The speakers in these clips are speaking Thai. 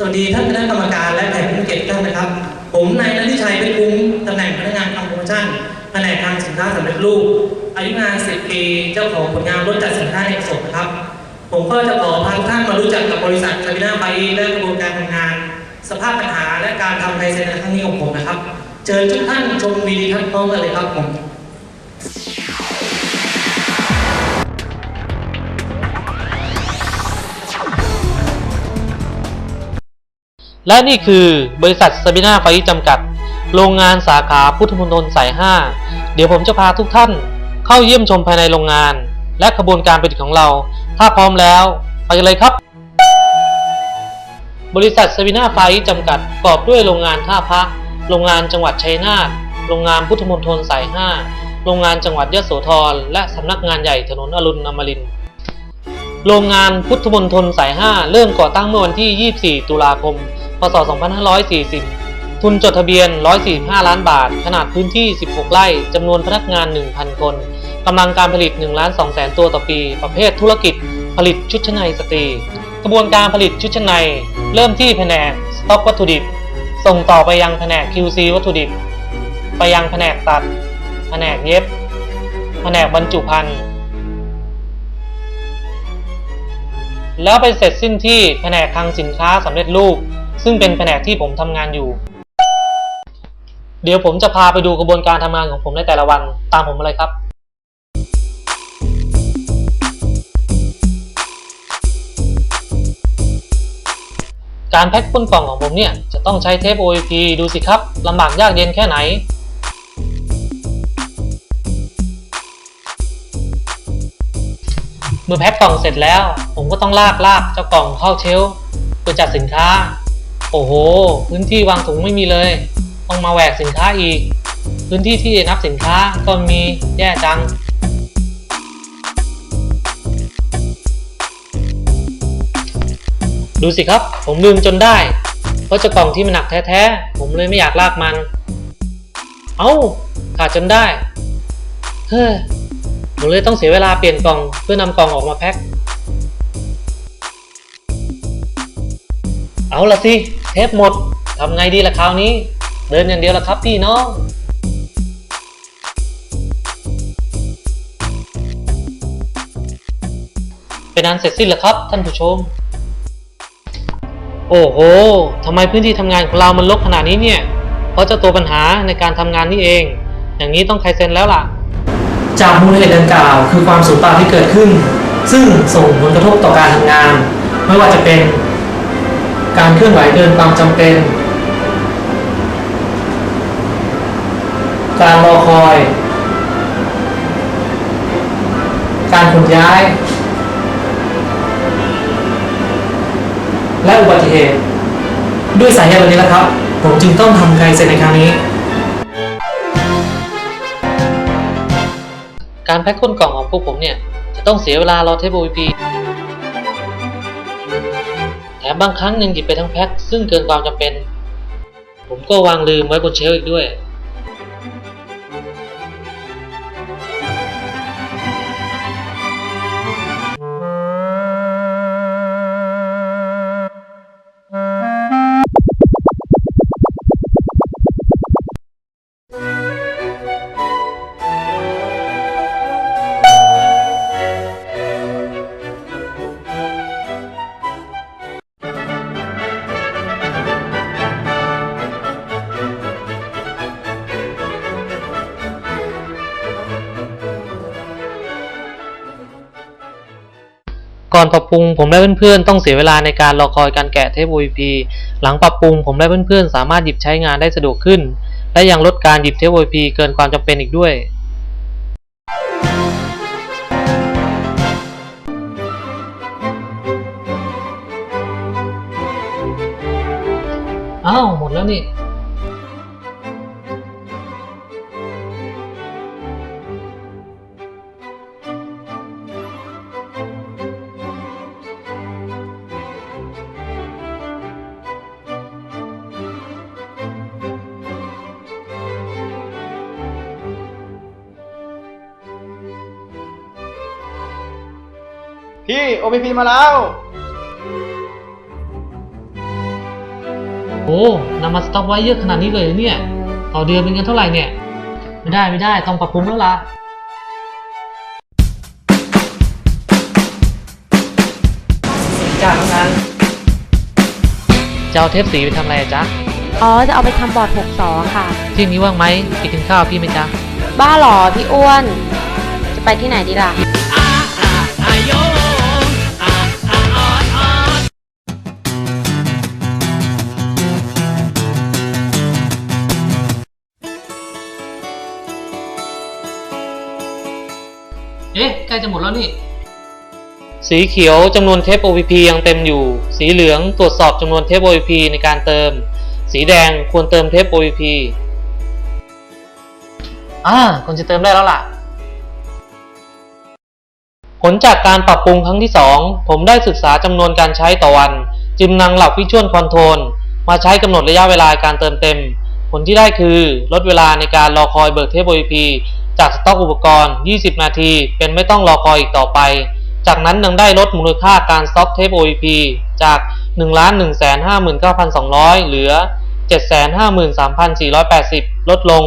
สวัสดีท่านคณะกรรมการและแขกผู้เกียรติท่านนะครับ ผมนายนัทชัยเป็นคุ้มตำแหน่งพนักงานทำโปรโมชั่นแผนกทางสินค้าสำเร็จรูป อายุงาน 10 ปี เจ้าของผลงานรถจัดสินค้าในสดนะครับ ผมก็จะขอพาทุกท่านมารู้จักกับบริษัทคาบิน่าไฟและกระบวนการทำงาน สภาพปัญหาและการทำไทเซนในครั้งนี้ของผมนะครับ เชิญทุกท่านชมวีดีโอพร้อมกันเลยครับผม และนี่คือบริษัทซาบิน่าไฟจำกัด โรงงานสาขาพุทธมณฑลสาย 5 เดี๋ยวผมจะพาทุกท่าน เข้าเยี่ยมชมภายในโรงงาน และขบวนการผลิตของเรา ถ้าพร้อมแล้ว ไปกันเลยครับ บริษัทซาบิน่าไฟจำกัดประกอบด้วยโรงงานท่าพระ โรงงานจังหวัดชัยนาท โรงงานพุทธมณฑลสาย 5 โรงงานจังหวัดยโสธร และสำนักงานใหญ่ถนนอรุณอมรินทร์โรงงานพุทธมณฑลสาย 5 เริ่มก่อตั้งเมื่อวันที่ 24 ตุลาคม พศ 2540 ทุนจดทะเบียน 145 ล้านบาท ขนาดพื้นที่ 16 ไร่จำนวนพนักงาน 1,000 คนกำลังการผลิต1ล้าน2แสนตัวต่อปี ประเภทธุรกิจ ผลิตชุดชั้นในสตรี กระบวนการผลิตชุดชั้นใน เริ่มที่แผนกสต็อกวัตถุดิบ ส่งต่อไปยังแผนก QC วัตถุดิบ ไปยังแผนกตัด แผนกเย็บ แผนกบรรจุภัณฑ์แล้วไปเสร็จสิ้นที่แผนกคลังสินค้าสำเร็จรูป ซึ่งเป็นแผนกที่ผมทำงานอยู่ เดี๋ยวผมจะพาไปดูกระบวนการทำงานของผมในแต่ละวัน ตามผมมาเลยครับการแพ็คก้นกล่องของผมเนี่ย จะต้องใช้เทป OEP ดูสิครับลำบากยากเย็นแค่ไหน เมื่อแพ็คกล่องเสร็จแล้ว ผมก็ต้องลากลากเจ้ากล่องเข้าเชลเพื่อจัดสินค้า โอ้โห พื้นที่วางถุงไม่มีเลย ต้องมาแหวกสินค้าอีก พื้นที่ที่นับสินค้าก็มีแย่จังดูสิครับ ผมลืมจนได้ เพราะจ้ากล่องที่มันหนักแท้ๆ ผมเลยไม่อยากลากมัน เอ้า ขาดจนได้ เฮ้ย ผมเลยต้องเสียเวลาเปลี่ยนกล่องเพื่อนำกล่องออกมาแพ็ค เอาละสิเทปหมดทำไงดีล่ะคราวนี้ เดินอย่างเดียวละครับพี่น้องเป็นอันเสร็จสิ้นแล้วครับท่านผู้ชม โอ้โหทำไมพื้นที่ทำงานของเรามันรกขนาดนี้เนี่ย เพราะเจ้าตัวปัญหาในการทำงานนี่เอง อย่างนี้ต้องใครเซ็นแล้วล่ะ จากมูลเหตุดังกล่าวคือความสูญเปล่าที่เกิดขึ้น ซึ่งส่งผลกระทบต่อการทำงาน ไม่ว่าจะเป็น การเคลื่อนไหวเกินความจำเป็น การรอคอย การขนย้าย และอุบัติเหตุ ด้วยสายเหตุนี้แหละครับ ผมจึงต้องทำไกลเซ็นในครั้งนี้ การแพ็คก้นกล่องของพวกผมเนี่ย จะต้องเสียเวลารอเทป OVP แถ มบางครั้งยังหยิบไปทั้งแพ็คซึ่งเกินความจำเป็น ผมก็วางลืมไว้บนเชลฟ์อีกด้วย ก่อนปรับปรุงผมและเพื่อนๆต้องเสียเวลาในการรอคอยการแกะเทป OVP หลังปรับปรุงผมและเพื่อนๆสามารถหยิบใช้งานได้สะดวกขึ้น และยังลดการหยิบเทป OVP เกินความจำเป็นอีกด้วยอ้าวหมดแล้วนี่ พี่ OPP มาแล้ว โอ้นำมาสต็อกไว้เยอะขนาดนี้เลยเหรอเนี่ย ต่อเดือนเป็นเงินเท่าไหร่เนี่ย ไม่ได้ไม่ได้ต้องปรับปรุงแล้วล่ะจ้าทั้งนั้น จะเอาเทปสีไปทำอะไรอะจ๊ะอ๋อ จะเอาไปทำบอร์ด62ค่ะ เที่ยงนี้ว่างไหมไปกินข้าวพี่ไหมจ๊ะ บ้าเหรอพี่อ้วน จะไปที่ไหนดีล่ะเอ๊ะ ใกล้จะหมดแล้วนี่ สีเขียวจำนวนเทป OPP ยังเต็มอยู่ สีเหลืองตรวจสอบจำนวนเทป OPP ในการเติม สีแดงควรเติมเทป OPP อ่าควรจะเติมได้แล้วล่ะ ผลจากการปรับปรุงครั้งที่ 2 ผมได้ศึกษาจำนวนการใช้ต่อวัน จึงนำหลักวิชวลคอนโทรลมาใช้กำหนดระยะเวลาการเติมเต็ม ผลที่ได้คือลดเวลาในการรอคอยเบิกเทป OPP จากสต็อกอุปกรณ์ 20 นาที เป็นไม่ต้องรอคอยอีกต่อไป จากนั้นยังได้ลดมูลค่าการสต็อกเทป OPP จาก 1 1 5 9 200 เหลือ 753,480 ลดลง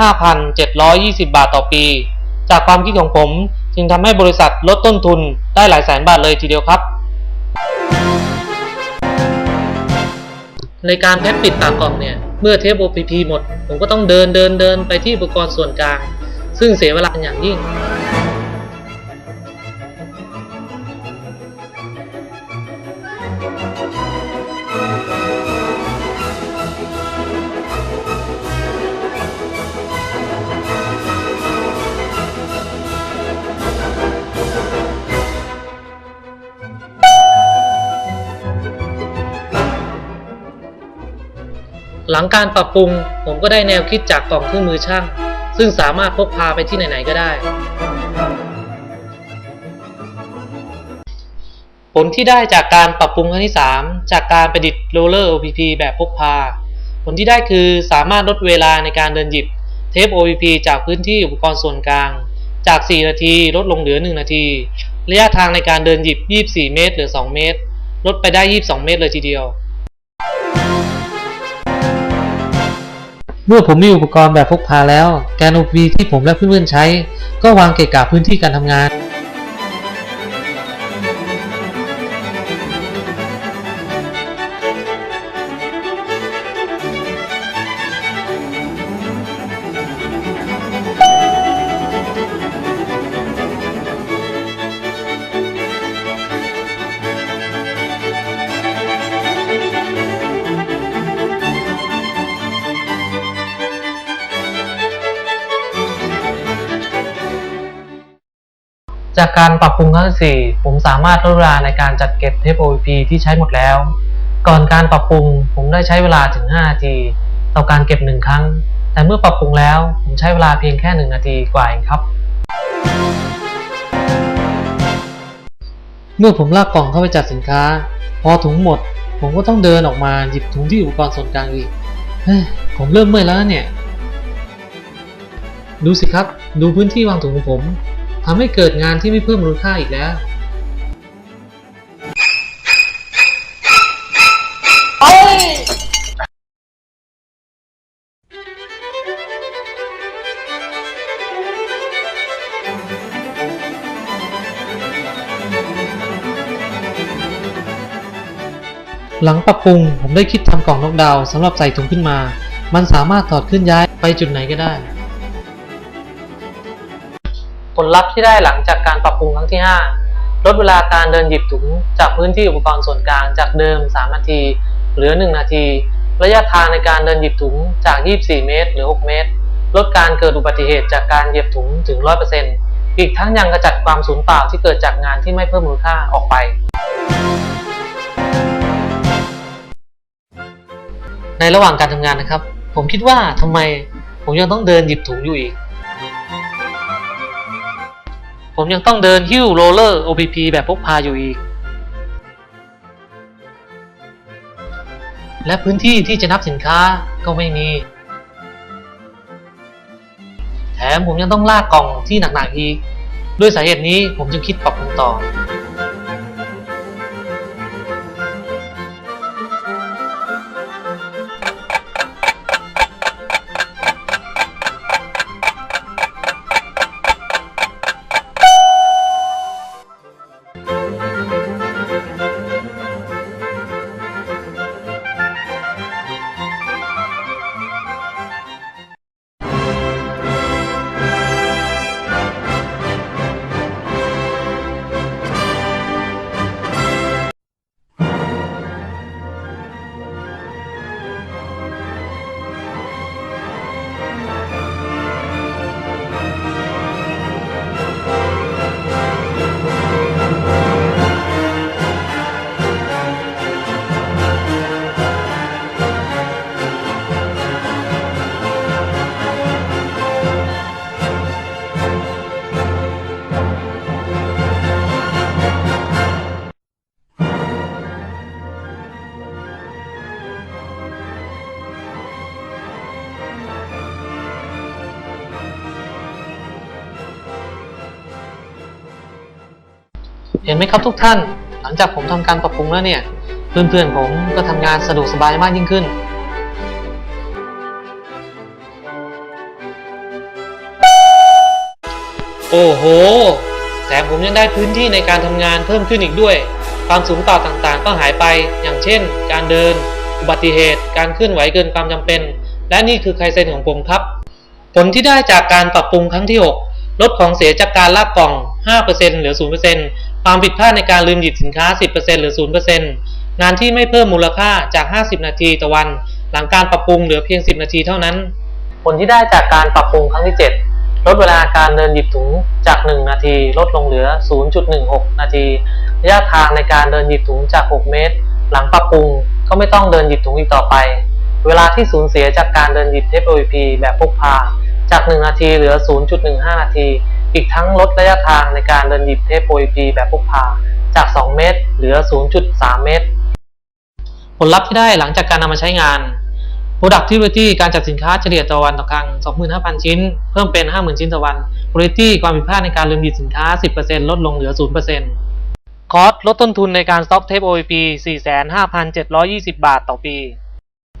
45,720 บาทต่อปี จากความคิดของผม จึงทำให้บริษัทลดต้นทุนได้หลายแสนบาทเลยทีเดียวครับในการแพ็คปิดปากกล่องเนี่ย เมื่อเทป OPP หมด ผมก็ต้องเดินเดินเดินไปที่อุปกรณ์ส่วนกลาง ซึ่งเสียเวลาเป็นอย่างยิ่ง ลังการปรับปรุง ผมก็ได้แนวคิดจากกล่องเครื่องมือช่าง ซึ่งสามารถพกพาไปที่ไหนๆก็ได้ ผลที่ได้จากการปรับปรุงครั้งที่ 3 จากการประดิษฐ์โรลเลอร์ OPP แบบพกพา ผลที่ได้คือสามารถลดเวลาในการเดินหยิบเทป OPP จากพื้นที่อุปกรณ์ส่วนกลาง จาก 4 นาที ลดลงเหลือ 1 นาที ระยะทางในการเดินหยิบ 24 เมตรเหลือ 2 เมตร ลดไปได้ 22 เมตรเลยทีเดียว เมื่อผมมีอุปกรณ์แบบพกพาแล้ว แกน OP ที่ผมและเพื่อนๆใช้ ก็วางเกะกะพื้นที่การทำงาน จากการปรับปรุงครั้งที่ 4 ผมสามารถลดเวลาในการจัดเก็บเทป OPP ที่ใช้หมดแล้ว ก่อนการปรับปรุงผมได้ใช้เวลาถึง 5 นาที ต่อการเก็บ 1 ครั้ง แต่เมื่อปรับปรุงแล้วผมใช้เวลาเพียงแค่ 1 นาทีกว่าเองครับ เมื่อผมลากกล่องเข้าไปจัดสินค้า พอถุงหมด ผมก็ต้องเดินออกมาหยิบถุงที่อุปกรณ์ส่วนกลางอีกเฮ้ผมเริ่มเมื่อยแล้วเนี่ย ดูสิครับ ดูพื้นที่วางถุงของผม ทำให้เกิดงานที่ไม่เพิ่มมูลค่าอีกแล้ว หลังปรับปรุงผมได้คิดทำกล่องนกดาวสำหรับใส่ถุงขึ้นมา มันสามารถถอดขึ้นย้ายไปจุดไหนก็ได้ ผลลัพธ์ที่ได้หลังจากการปรับปรุงครั้งที่ 5 ลดเวลาการเดินหยิบถุงจากพื้นที่อุปกรณ์ส่วนกลางจากเดิม 3 นาที เหลือ 1 นาที ระยะทางในการเดินหยิบถุงจาก 24 เมตรเหลือ 6 เมตร ลดการเกิดอุบัติเหตุจากการเหยียบถุงถึง 100%อีกทั้งยังกระจัดความสูญเปล่าที่เกิดจากงานที่ไม่เพิ่มมูลค่าออกไป ในระหว่างการทำงานนะครับ ผมคิดว่าทำไมผมยังต้องเดินหยิบถุงอยู่อีก ผมยังต้องเดินหิ้วโรลเลอร์ OPP แบบพกพาอยู่อีก และพื้นที่ที่จะนับสินค้าก็ไม่มี แถมผมยังต้องลากกล่องที่หนักๆอีก ด้วยสาเหตุนี้ผมจึงคิดปรับปรุงต่อ เห็นไหมครับทุกท่าน หลังจากผมทำการปรับปรุงแล้วเนี่ย เพื่อนๆผมก็ทำงานสะดวกสบายมากยิ่งขึ้น โอ้โห แถมผมยังได้พื้นที่ในการทำงานเพิ่มขึ้นอีกด้วย ความสูงต่อต่างๆ ก็หายไป อย่างเช่น การเดิน อุบัติเหตุ การเคลื่อนไหวเกินความจำเป็น และนี่คือไคเซนของผมครับ ผลที่ได้จากการปรับปรุงครั้งที่ 6 ลดของเสียจากการลากกล่อง 5%เหลือ 0% ความผิดพลาดในการลืมหยิบสินค้า 10%หลือ 0%งานที่ไม่เพิ่มมูลค่าจาก 50 นาทีต่อวัน หลังการปรับปรุงเหลือเพียง 10 นาทีเท่านั้น ผลที่ได้จากการปรับปรุงครั้งที่ 7 ลดเวลาการเดินหยิบถุงจาก 1 นาที ลดลงเหลือ 0.16 นาที ระยะทางในการเดินหยิบถุงจาก 6 เมตร หลังปรับปรุงก็ไม่ต้องเดินหยิบถุงอีกต่อไป เวลาที่สูญเสียจากการเดินหยิบเทป OVP แบบพกพาจาก 1 นาทีเหลือ 0.15 นาที อีกทั้งลดระยะทางในการเดินหยิบเทป OVP แบบพกพาจาก 2 เมตร เหลือ 0.3 เมตร ผลลัพธ์ที่ได้หลังจากการนำมาใช้งาน productivity การจัดสินค้าเฉลี่ยต่อวันต่อครั้ง 25,000 ชิ้น เพิ่มเป็น 50,000 ชิ้นต่อวัน quality ความผิดพลาดในการลืมหยิบสินค้า 10%ลดลงเหลือ 0%คอสลดต้นทุนในการสต็อกเทป OVP 45,720 บาทต่อปี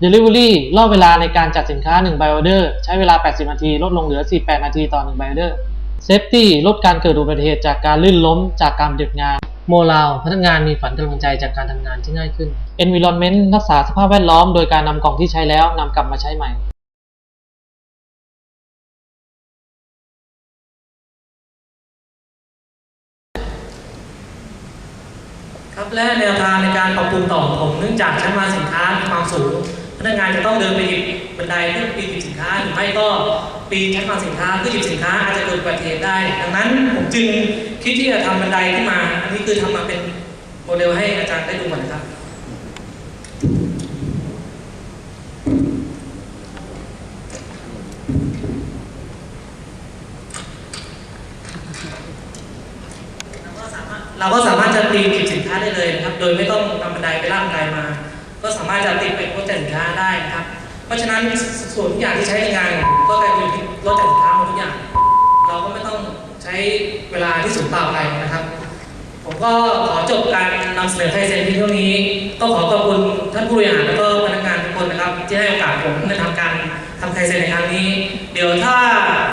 Delivery รอบเวลาในการจัดสินค้า 1 buy order ใช้เวลา 80 นาที ลดลงเหลือ 48 นาทีต่อ 1 buy order Safety ลดการเกิดอุบัติเหตุจากการลื่นล้มจากการปฏิบัติงาน โมลาวพนักงานมีฝันกำลังใจจากการทำงานที่ง่ายขึ้น Environment รักษาสภาพแวดล้อมโดยการนำกล่องที่ใช้แล้วนำกลับมาใช้ใหม่ครับและแนวทางในการปรับปรุงต่อผมเนื่องจากชั้นวางสินค้ามีความสูง พนักงานจะต้องเดินไปหยิบบันไดเพื่อปีนหยิบสินค้าหรือไม่ก็ปีนชั้นวางสินค้าเพื่อหยิบสินค้าอาจจะเกิดอุบัติเหตุได้ ดังนั้นผมจึงคิดที่จะทำบันไดขึ้นมาอันนี้คือทำมาเป็นโมเดลให้อาจารย์ได้ดูก่อนนะครับเราก็สามารถจะตีจิบสินค้าได้เลยนะครับ โดยไม่ต้องนำบันไดไปลากบันไดมา ก็สามารถจะติดเป็นรถจัดสินค้าได้นะครับ เพราะฉะนั้นส่วนทุกอย่างที่ใช้ในงานก็กลายเป็นรถจัดสินค้าหมดทุกอย่าง เราก็ไม่ต้องใช้เวลาที่สูงเปล่าไปนะครับ ผมก็ขอจบการนำเสนอไทยเซนที่เท่านี้ ก็ขอขอบคุณท่านผู้บริหารแล้วก็พนักงานทุกคนนะครับ ที่ให้โอกาสผมได้ทำการทำไทยเซนในครั้งนี้ เดี๋ยวถ้า